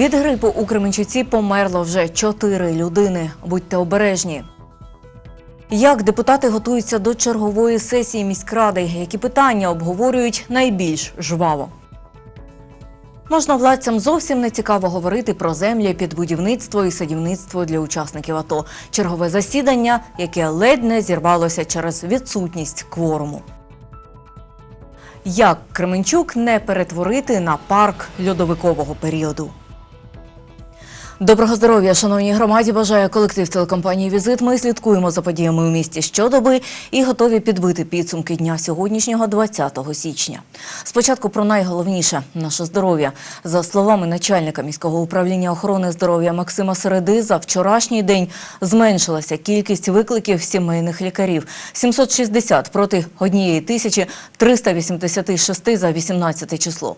Від грипу у Кременчуці померло вже чотири людини. Будьте обережні. Як депутати готуються до чергової сесії міськради? Які питання обговорюють найбільш жваво? Можновладцям зовсім не цікаво говорити про землі під будівництво і садівництво для учасників АТО. Чергове засідання, яке ледь не зірвалося через відсутність кворуму. Як Кременчук не перетворити на парк льодовикового періоду? Доброго здоров'я, шановній громаді. Бажаю колектив телекомпанії Візит. Ми слідкуємо за подіями у місті щодоби і готові підбити підсумки дня сьогоднішнього 20 січня. Спочатку про найголовніше наше здоров'я. За словами начальника міського управління охорони здоров'я Максима Середи, за вчорашній день зменшилася кількість викликів сімейних лікарів 760 проти однієї тисячі 386 за 18 число.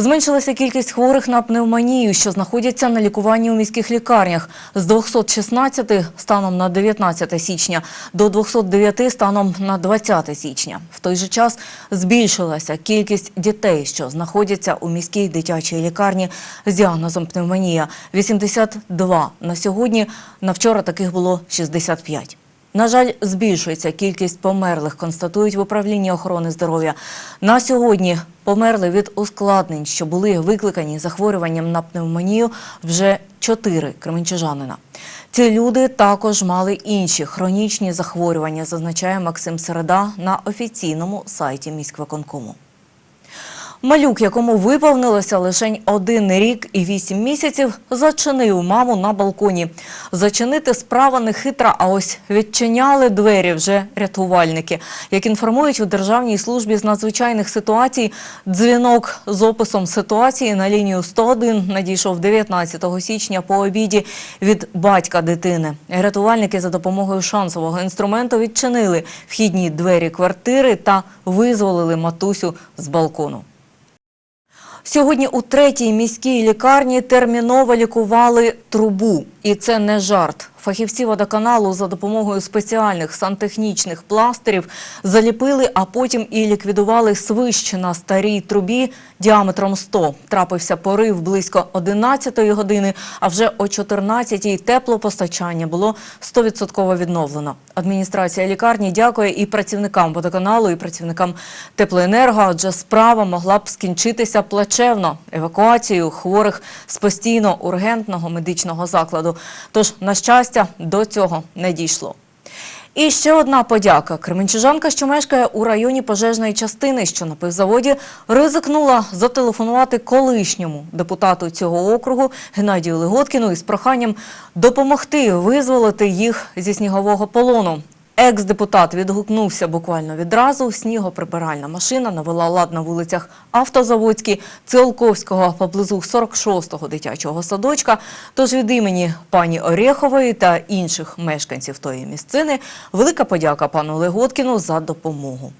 Зменшилася кількість хворих на пневмонію, що знаходяться на лікуванні у міських лікарнях з 216 станом на 19 січня до 209 станом на 20 січня. В той же час збільшилася кількість дітей, що знаходяться у міській дитячій лікарні з діагнозом пневмонія 82. На сьогодні на вчора таких було 65. На жаль, збільшується кількість померлих, констатують в управлінні охорони здоров'я. На сьогодні померли від ускладнень, що були викликані захворюванням на пневмонію вже чотири кременчужанина. Ці люди також мали інші хронічні захворювання, зазначає Максим Середа на офіційному сайті міськвиконкому. Малюк, якому виповнилося лише один рік і вісім місяців, зачинив маму на балконі. Зачинити справа не хитра, а ось відчиняли двері вже рятувальники. Як інформують у Державній службі з надзвичайних ситуацій, дзвінок з описом ситуації на лінію 101 надійшов 19 січня по обіді від батька дитини. Рятувальники за допомогою шансового інструменту відчинили вхідні двері квартири та визволили матусю з балкону. Сьогодні у третій міській лікарні терміново лікували трубу. І це не жарт. Фахівці водоканалу за допомогою спеціальних сантехнічних пластирів заліпили, а потім і ліквідували свищ на старій трубі діаметром 100. Трапився порив близько 11 години, а вже о 14 теплопостачання було 100% відновлено. Адміністрація лікарні дякує і працівникам водоканалу, і працівникам теплоенерго, адже справа могла б скінчитися плачевно евакуацією хворих з постійно ургентного медичного закладу. Тож, на щастя, до цього не дійшло. І ще одна подяка. Кременчужанка, що мешкає у районі пожежної частини, що на пивзаводі, ризикнула зателефонувати колишньому депутату цього округу Геннадію Леготкіну із проханням допомогти визволити їх зі снігового полону. Екс-депутат відгукнувся буквально відразу. Снігоприбиральна машина навела лад на вулицях Автозаводській, Циолковського поблизу 46-го дитячого садочка. Тож від імені пані Орєхової та інших мешканців тої місцини велика подяка пану Леготкіну за допомогу.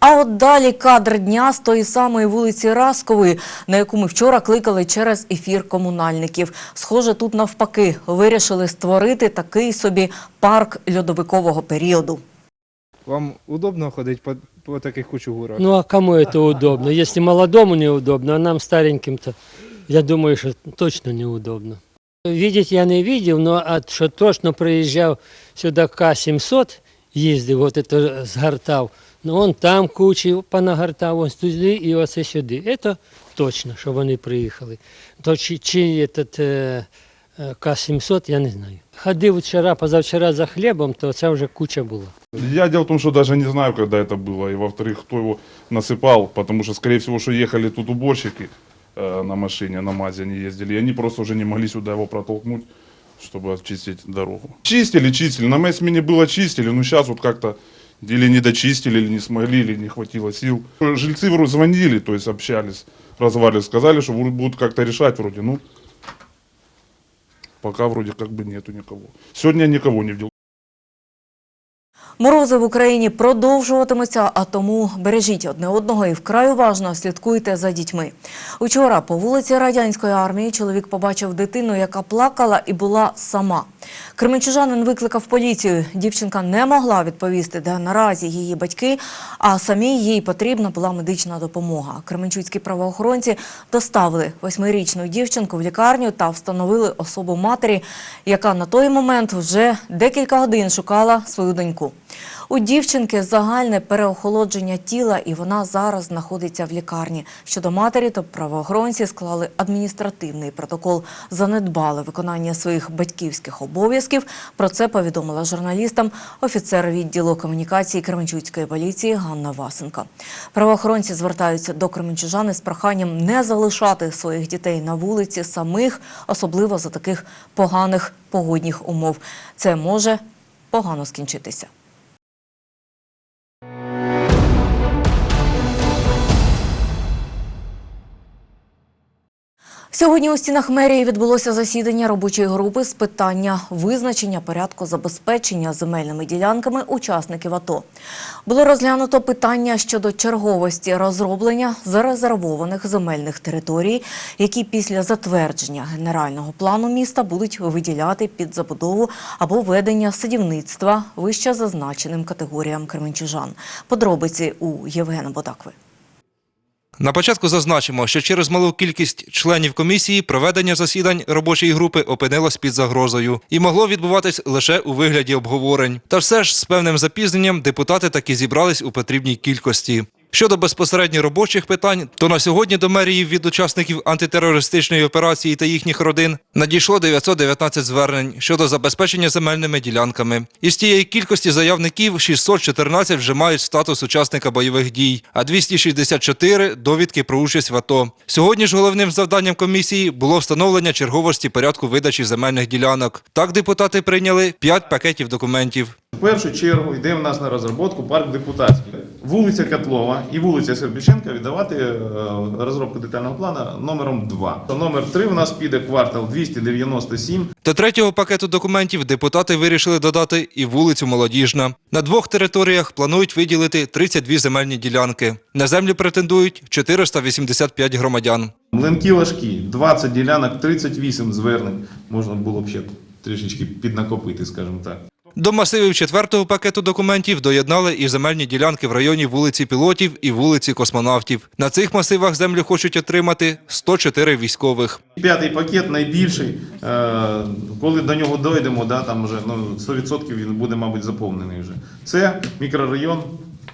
А от далі кадр дня з тої самої вулиці Раскової, на яку ми вчора кликали через ефір комунальників. Схоже, тут навпаки вирішили створити такий собі парк льодовикового періоду. Вам удобно ходить по, по таких кучугурах? Ну а кому это удобно? Если молодому неудобно, а нам стареньким-то, я думаю, что точно неудобно. Видеть я не видел, но от, що точно приїжджав сюди К-700, їздив, от это згортав, ну он там кучі понагортав, ось туди і оце сюди. Це точно, що вони приїхали. То чи, чи этот, е, е, К-700, я не знаю. Ходив вчора, позавчора за хлібом, то це вже куча була. Я дело в том, что даже не знаю, когда это было, и во-вторых, кто его насыпал, потому что, скорее всего, что ехали тут уборщики э, на машине, на МАЗе они ездили, и они просто уже не могли сюда его протолкнуть, чтобы очистить дорогу. Чистили, чистили, на моей смене было чистили, но сейчас вот как-то или не дочистили, или не смогли, или не хватило сил. Жильцы вроде звонили, то есть общались, развали, сказали, что будут как-то решать вроде, ну, пока вроде как бы нету никого. Сегодня я никого не видел. Морози в Україні продовжуватимуться, а тому бережіть одне одного і вкрай уважно слідкуйте за дітьми. Учора по вулиці радянської армії чоловік побачив дитину, яка плакала і була сама. Кременчужанин викликав поліцію. Дівчинка не могла відповісти, де наразі її батьки, а самій їй потрібна була медична допомога. Кременчуцькі правоохоронці доставили восьмирічну дівчинку в лікарню та встановили особу матері, яка на той момент вже декілька годин шукала свою доньку. У дівчинки загальне переохолодження тіла, і вона зараз знаходиться в лікарні. Щодо матері, то правоохоронці склали адміністративний протокол, занедбали виконання своїх батьківських обов'язків. Про це повідомила журналістам офіцер відділу комунікації Кременчуцької поліції Ганна Васенко. Правоохоронці звертаються до кременчужани з проханням не залишати своїх дітей на вулиці самих, особливо за таких поганих погодних умов. Це може погано скінчитися. Сьогодні у стінах мерії відбулося засідання робочої групи з питання визначення порядку забезпечення земельними ділянками учасників АТО. Було розглянуто питання щодо черговості розроблення зарезервованих земельних територій, які після затвердження генерального плану міста будуть виділяти під забудову або ведення садівництва вище зазначеним категоріям кременчужан. Подробиці у Євгена Бодакви. На початку зазначимо, що через малу кількість членів комісії проведення засідань робочої групи опинилось під загрозою і могло відбуватись лише у вигляді обговорень. Та все ж з певним запізненням депутати таки зібрались у потрібній кількості. Щодо безпосередньо робочих питань, то на сьогодні до мерії від учасників антитерористичної операції та їхніх родин надійшло 919 звернень щодо забезпечення земельними ділянками. Із тієї кількості заявників 614 вже мають статус учасника бойових дій, а 264 – довідки про участь в АТО. Сьогодні ж головним завданням комісії було встановлення черговості порядку видачі земельних ділянок. Так депутати прийняли 5 пакетів документів. В першу чергу йде в нас на розробку парк депутатський. Вулиця Котлова і вулиця Сербіченка віддавати е, розробку детального плану номером 2. Номер 3 у нас піде квартал 297. До третього пакету документів депутати вирішили додати і вулицю Молодіжна. На двох територіях планують виділити 32 земельні ділянки. На землю претендують 485 громадян. Млинки Лашки, 20 ділянок, 38 звернень. Можна було б ще трішечки піднакопити, скажімо так. До масивів четвертого пакету документів доєднали і земельні ділянки в районі вулиці Пілотів і вулиці Космонавтів. На цих масивах землю хочуть отримати 104 військових. П'ятий пакет найбільший. Е, Коли до нього дойдемо, там вже ну, 100% він буде, мабуть, заповнений вже. Це мікрорайон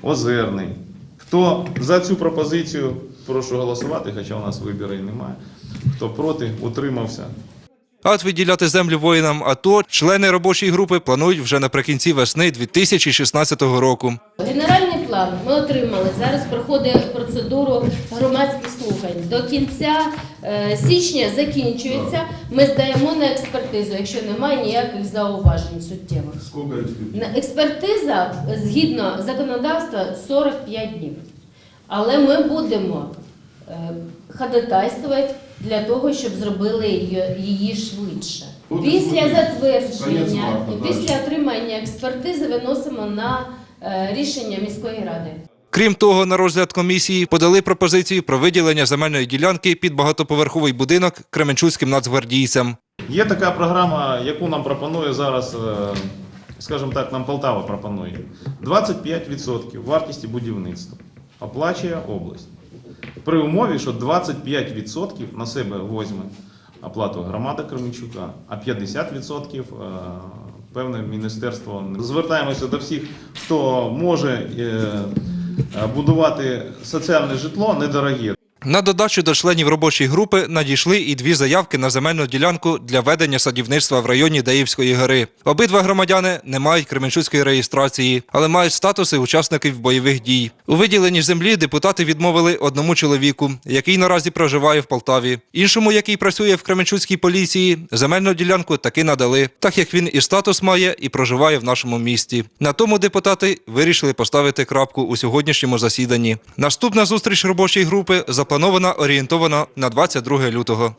Озерний. Хто за цю пропозицію, прошу голосувати, хоча у нас вибору немає. Хто проти, утримався. А от виділяти землю воїнам АТО члени робочої групи планують вже наприкінці весни 2016 року. Генеральний план ми отримали. Зараз проходить процедуру громадських слухань. До кінця е, січня закінчується. Ми здаємо на експертизу, якщо немає ніяких зауважень суттєвих. На експертиза згідно законодавства 45 днів. Але ми будемо ходатайствувати для того, щоб зробили її, її швидше. Після затвердження, і після отримання експертизи виносимо на е, рішення міської ради. Крім того, на розгляд комісії подали пропозицію про виділення земельної ділянки під багатоповерховий будинок кременчуцьким нацгвардійцям. Є така програма, яку нам пропонує зараз, е, скажімо так, нам Полтава пропонує. 25% вартості будівництва оплачує область. При умові, що 25% на себе возьме оплату громада Кременчука, а 50% е, певне міністерство. Звертаємося до всіх, хто може е, е, будувати соціальне житло недороге. На додачу до членів робочої групи надійшли і дві заявки на земельну ділянку для ведення садівництва в районі Деївської гори. Обидва громадяни не мають кременчуцької реєстрації, але мають статуси учасників бойових дій. У виділенні землі депутати відмовили одному чоловіку, який наразі проживає в Полтаві. Іншому, який працює в Кременчуцькій поліції, земельну ділянку таки надали, так як він і статус має, і проживає в нашому місті. На тому депутати вирішили поставити крапку у сьогоднішньому засіданні. Наступна зустріч робочої групи запланована орієнтовано на 22 лютого.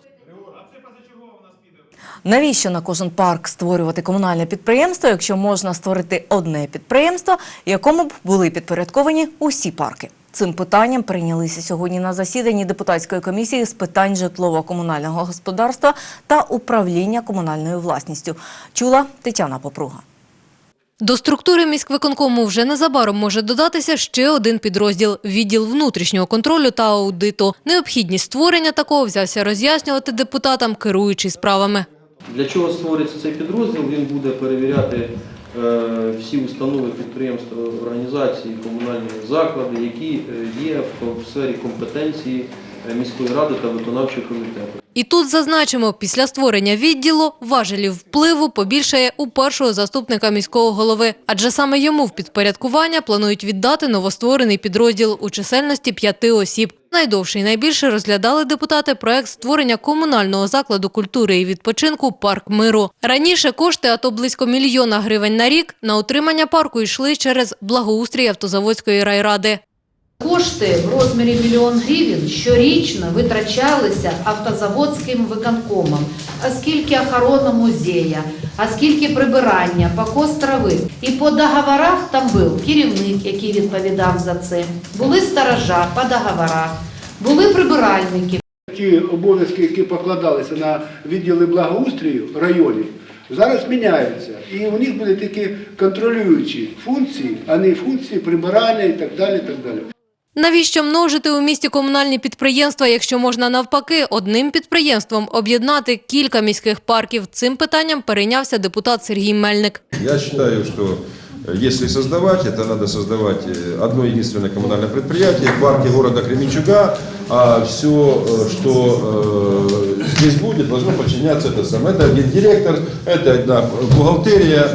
Навіщо на кожен парк створювати комунальне підприємство, якщо можна створити одне підприємство, якому б були підпорядковані усі парки? Цим питанням прийнялися сьогодні на засіданні депутатської комісії з питань житлово-комунального господарства та управління комунальною власністю. Чула Тетяна Попруга. До структури міськвиконкому вже незабаром може додатися ще один підрозділ – відділ внутрішнього контролю та аудиту. Необхідність створення такого взявся роз'яснювати депутатам, керуючий справами. Для чого створюється цей підрозділ? Він буде перевіряти е, всі установи, підприємства, організації, комунальні заклади, які е, є в, сфері компетенції міської ради та виконавчого комітету. І тут зазначимо, після створення відділу важелів впливу побільшає у першого заступника міського голови, адже саме йому в підпорядкування планують віддати новостворений підрозділ у чисельності п'яти осіб. Найдовше і найбільше розглядали депутати проект створення комунального закладу культури і відпочинку «Парк миру». Раніше кошти, а то близько мільйона гривень на рік, на утримання парку йшли через благоустрій автозаводської райради. Кошти в розмірі мільйон гривень щорічно витрачалися автозаводським виконкомом, а скільки охорона музея, а скільки прибирання, покос трави. І по договорах там був керівник, який відповідав за це, були сторожа по договорах, були прибиральники. Ті обов'язки, які покладалися на відділи благоустрою районів, зараз міняються. І у них будуть такі контролюючі функції, а не функції прибирання і так далі. І так далі. Навіщо множити у місті комунальні підприємства, якщо можна навпаки одним підприємством об'єднати кілька міських парків? Цим питанням перейнявся депутат Сергій Мельник. Я считаю, что э, если создавать, это надо создавать э, одно единственное коммунальное предприятие в парке города Кременчуга, а все, э, что э, здесь будет, должно подчиняться это самое. Это один директор, это одна бухгалтерия,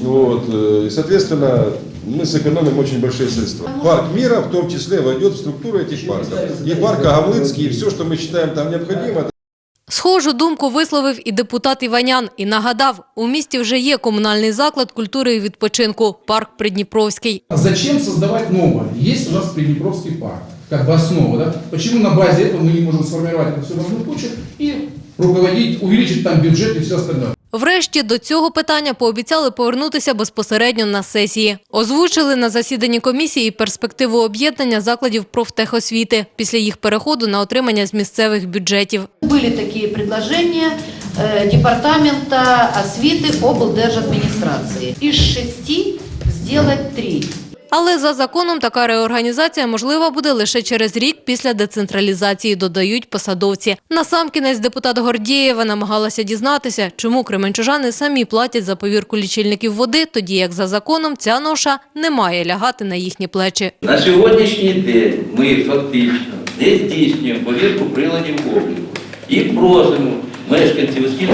вот, э, и, соответственно, мы сэкономим очень большие средства. Парк мира в том числе войдет в структуру этих парков. И парк Агавлыцкий, и все, что мы считаем там необходимо, Схожу думку висловив і депутат Іванян і нагадав, у місті вже є комунальний заклад культури і відпочинку – парк Придніпровський. Зачем создавать новое? Есть у нас Приднепровский парк, как бы основа, да? Почему на базе этого мы не можем сформировать эту всю равную кучу и руководить, увеличить там бюджет и все остальное? Врешті до цього питання пообіцяли повернутися безпосередньо на сесії. Озвучили на засіданні комісії перспективу об'єднання закладів профтехосвіти після їх переходу на отримання з місцевих бюджетів. Были такие предложения э, Департамента освиты облдержадминистрации. Из шести сделать три. Але за законом така реорганізація можлива буде лише через рік після децентралізації, додають посадовці. Насамкінець депутат Гордієва намагалася дізнатися, чому кременчужани самі платять за повірку лічильників води, тоді як за законом ця ноша не має лягати на їхні плечі. На сьогоднішній день ми фактично не здійснюємо повірку приладів обліку і просимо мешканців, оскільки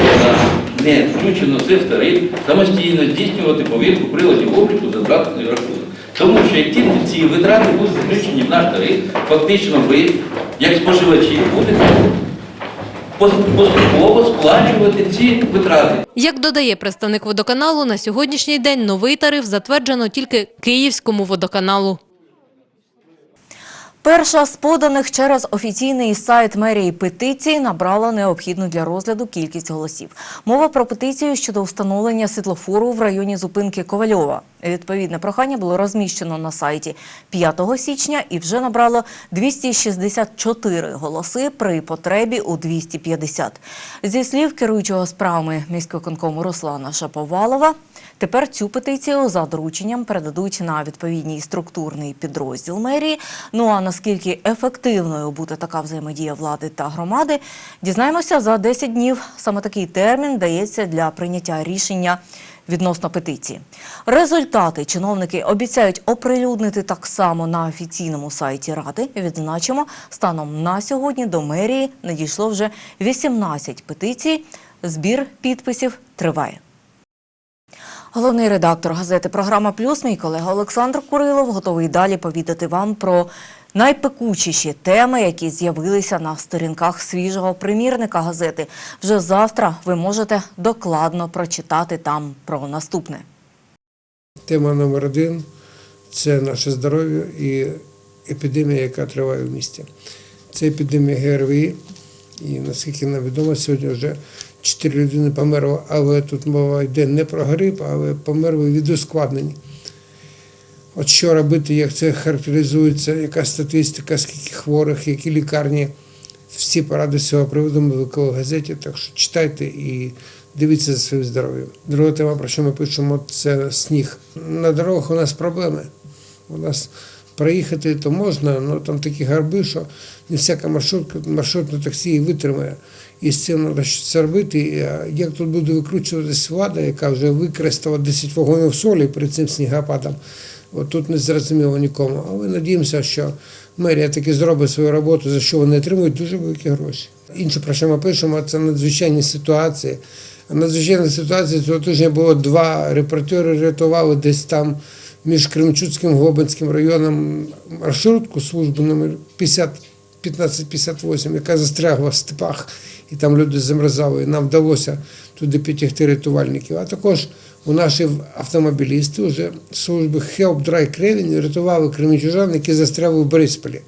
не включено в тариф, самостійно здійснювати повірку приладів обліку за здатний рахунок. Тому що як тільки ці витрати будуть включені в наш тариф, фактично ви, як споживачі, будете поступово сплачувати ці витрати. Як додає представник водоканалу, на сьогоднішній день новий тариф затверджено тільки Київському водоканалу. Перша з поданих через офіційний сайт мерії петиції набрала необхідну для розгляду кількість голосів. Мова про петицію щодо встановлення світлофору в районі зупинки Ковальова. Відповідне прохання було розміщено на сайті 5 січня і вже набрало 264 голоси при потребі у 250. Зі слів керуючого справами міськвиконкому Руслана Шаповалова, Тепер цю петицію за дорученням передадуть на відповідний структурний підрозділ мерії. Ну а наскільки ефективною буде така взаємодія влади та громади, дізнаємося за 10 днів. Саме такий термін дається для прийняття рішення відносно петиції. Результати чиновники обіцяють оприлюднити так само на офіційному сайті ради. Відзначимо, станом на сьогодні до мерії надійшло вже 18 петицій. Збір підписів триває. Головний редактор газети Програма Плюс, мій колега Олександр Курилов, готовий далі повідати вам про найпекучіші теми, які з'явилися на сторінках свіжого примірника газети. Вже завтра ви можете докладно прочитати там про наступне. Тема номер один це наше здоров'я і епідемія, яка триває в місті. Це епідемія ГРВІ. І наскільки нам відомо, сьогодні вже чотири людини померло, але тут мова йде не про грип, але померли від ускладнень. От що робити, як це характеризується, яка статистика, скільки хворих, які лікарні. Всі поради з цього приводу ми виклали в газеті, так що читайте і дивіться за своїм здоров'ям. Друга тема, про що ми пишемо, це сніг. На дорогах у нас проблеми. У нас проїхати то можна, але там такі гарби, що не всяка маршрутка, маршрутне таксі і витримає. І з цим треба щось робити. Як тут буде викручуватись влада, яка вже використала 10 вагонів солі перед цим снігопадом, от тут не зрозуміло нікому. Але надіємося, що мерія таки зробить свою роботу, за що вони отримують дуже великі гроші. Інше, про що ми пишемо, це надзвичайні ситуації. Надзвичайна ситуація цього тижня було два репортери рятували десь там між Кремчуцьким і Глобинським районом маршрутку служби номер 50 1558, яка застрягла в степах, і там люди замерзали. І нам вдалося туди підтягти рятувальників. А також у наші автомобілісти вже служби Help Dry Craving рятували кремічужан, які застрягли в Борисполі.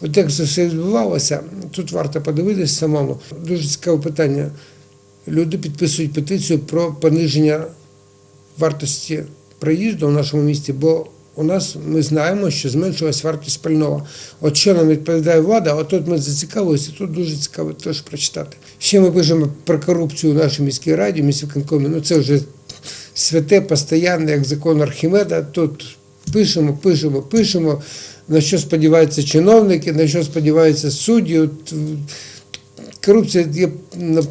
От як це все відбувалося, тут варто подивитися самому. Дуже цікаве питання. Люди підписують петицію про пониження вартості проїзду в нашому місті, бо у нас ми знаємо, що зменшилась вартість пального. От що нам відповідає влада, от тут ми зацікавилися, тут дуже цікаво теж прочитати. Ще ми пишемо про корупцію в нашій міській раді, міськвиконкомі. Ну це вже святе, постійне, як закон Архімеда. Тут пишемо, пишемо, пишемо. На що сподіваються чиновники, на що сподіваються судді. От, Корупція, є,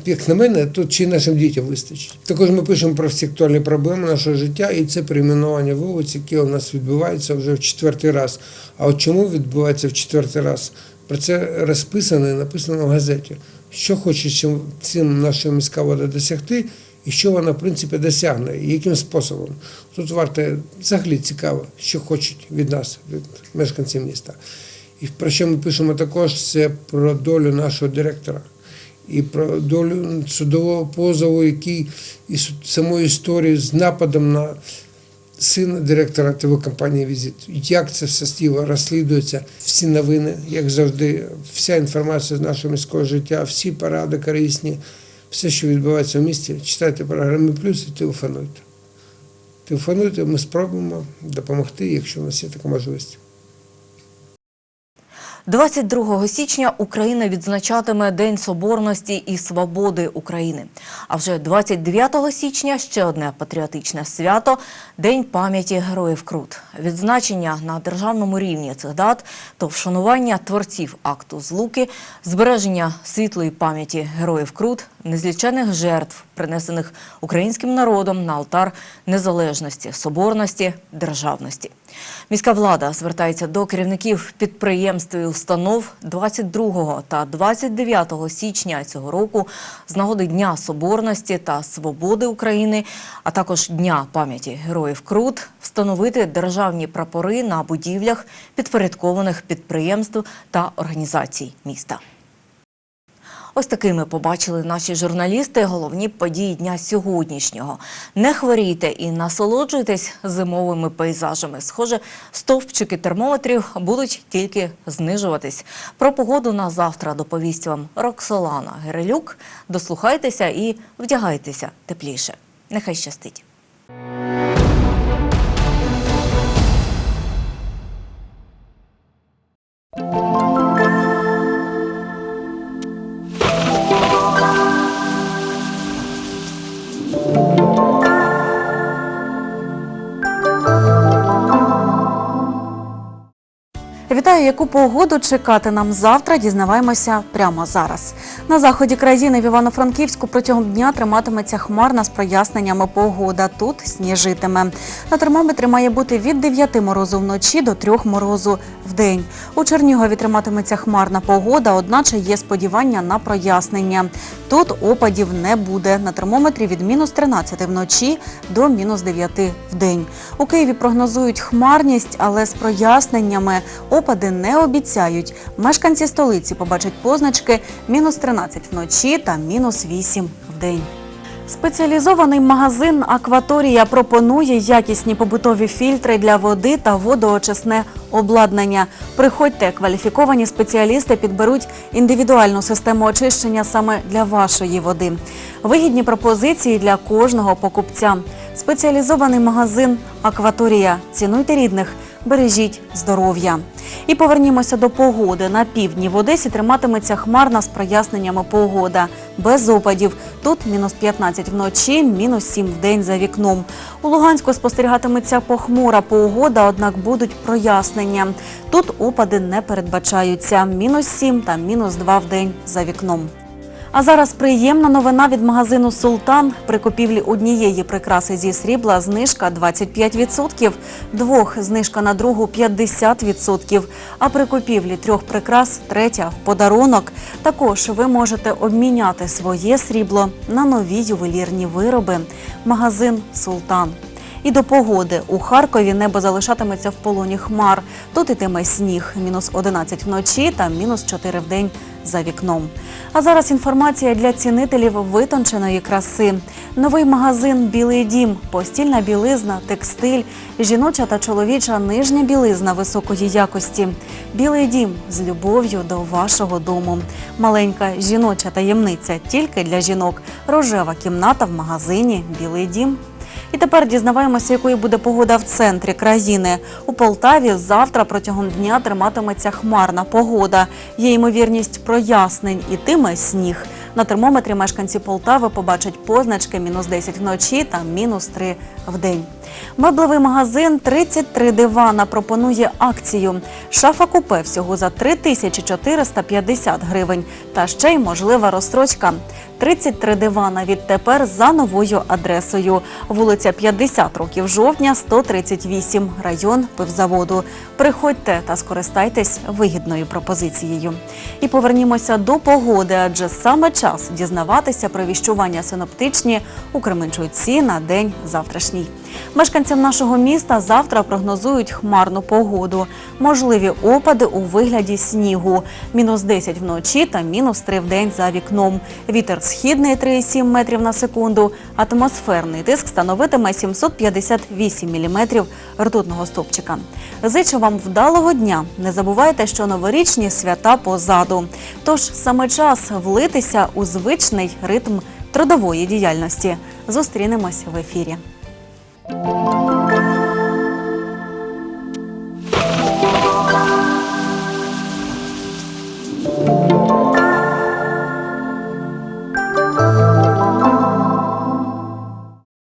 як на мене, тут чи нашим дітям вистачить. Також ми пишемо про всі актуальні проблеми нашого життя, і це перейменування вулиць, яке у нас відбувається вже в четвертий раз. А от чому відбувається в четвертий раз? Про це розписано і написано в газеті. Що хоче цим, наша міська влада досягти, і що вона, в принципі, досягне, і яким способом. Тут варто взагалі цікаво, що хочуть від нас, від мешканців міста. І про що ми пишемо також, це про долю нашого директора і про долю судового позову, який і самої історії з нападом на сина директора телекомпанії Візит. Як це все стіло розслідується, всі новини, як завжди, вся інформація з нашого міського життя, всі поради корисні, все, що відбувається в місті, читайте програми плюс і телефонуйте. Телефонуйте, ми спробуємо допомогти, якщо у нас є така можливість. 22 січня Україна відзначатиме День Соборності і Свободи України. А вже 29 січня ще одне патріотичне свято День пам'яті героїв Крут. Відзначення на державному рівні цих дат то вшанування творців акту злуки, збереження світлої пам'яті героїв Крут, незлічених жертв, принесених українським народом на алтар незалежності, соборності, державності. Міська влада звертається до керівників підприємств і установ 22 та 29 січня цього року з нагоди Дня Соборності та Свободи України, а також Дня пам'яті героїв Крут встановити державні прапори на будівлях підпорядкованих підприємств та організацій міста. Ось такими побачили наші журналісти головні події дня сьогоднішнього. Не хворійте і насолоджуйтесь зимовими пейзажами. Схоже, стовпчики термометрів будуть тільки знижуватись. Про погоду на завтра доповість вам Роксолана Герелюк. Дослухайтеся і вдягайтеся тепліше. Нехай щастить. Вітаю, яку погоду чекати нам завтра. Дізнаваємося прямо зараз. На заході країни в Івано-Франківську протягом дня триматиметься хмарна з проясненнями погода. Тут сніжитиме. На термометрі має бути від 9 морозу вночі до 3 морозу в день. У Чернігові триматиметься хмарна погода, одначе є сподівання на прояснення. Тут опадів не буде. На термометрі від мінус 13 вночі до мінус 9 в день. У Києві прогнозують хмарність, але з проясненнями опади не обіцяють. Мешканці столиці побачать позначки мінус 13 вночі та мінус 8 в день. Спеціалізований магазин Акваторія пропонує якісні побутові фільтри для води та водоочисне обладнання. Приходьте, кваліфіковані спеціалісти підберуть індивідуальну систему очищення саме для вашої води. Вигідні пропозиції для кожного покупця. Спеціалізований магазин Акваторія. Цінуйте рідних, бережіть здоров'я. І повернімося до погоди. На півдні в Одесі триматиметься хмарна з проясненнями погода. Без опадів. Тут мінус 15 вночі, мінус 7 в день за вікном. У Луганську спостерігатиметься похмура погода, однак будуть прояснення. Тут опади не передбачаються. Мінус 7 та мінус 2 в день за вікном. А зараз приємна новина від магазину Султан. При купівлі однієї прикраси зі срібла знижка 25%, двох знижка на другу 50%, а при купівлі трьох прикрас третя в подарунок. Також ви можете обміняти своє срібло на нові ювелірні вироби. Магазин Султан. І до погоди у Харкові небо залишатиметься в полоні хмар. Тут ітиме сніг, мінус 11 вночі та мінус 4 в день за вікном. А зараз інформація для цінителів витонченої краси. Новий магазин Білий дім, постільна білизна, текстиль, жіноча та чоловіча нижня білизна високої якості. Білий дім з любов'ю до вашого дому. Маленька жіноча таємниця тільки для жінок. Рожева кімната в магазині Білий дім. І тепер дізнаваємося, якою буде погода в центрі країни. У Полтаві завтра протягом дня триматиметься хмарна погода. Є ймовірність прояснень, і тиме сніг. На термометрі мешканці Полтави побачать позначки мінус 10 вночі та мінус 3 в день. Меблевий магазин 33 дивана пропонує акцію. Шафа купе всього за 3450 гривень. Та ще й можлива розстрочка. 33 дивана відтепер за новою адресою. Вулиця 50 років жовтня, 138, район пивзаводу. Приходьте та скористайтесь вигідною пропозицією. І повернімося до погоди, адже саме час дізнаватися про віщування синоптичні у Кременчуці на день завтрашній. Мешканцям нашого міста завтра прогнозують хмарну погоду. Можливі опади у вигляді снігу. Мінус 10 вночі та мінус 3 в день за вікном. Вітер східний 3,7 метрів на секунду. Атмосферний тиск становитиме 758 міліметрів ртутного стовпчика. Зичу вам вдалого дня. Не забувайте, що новорічні свята позаду. Тож саме час влитися у звичний ритм трудової діяльності. Зустрінемось в ефірі.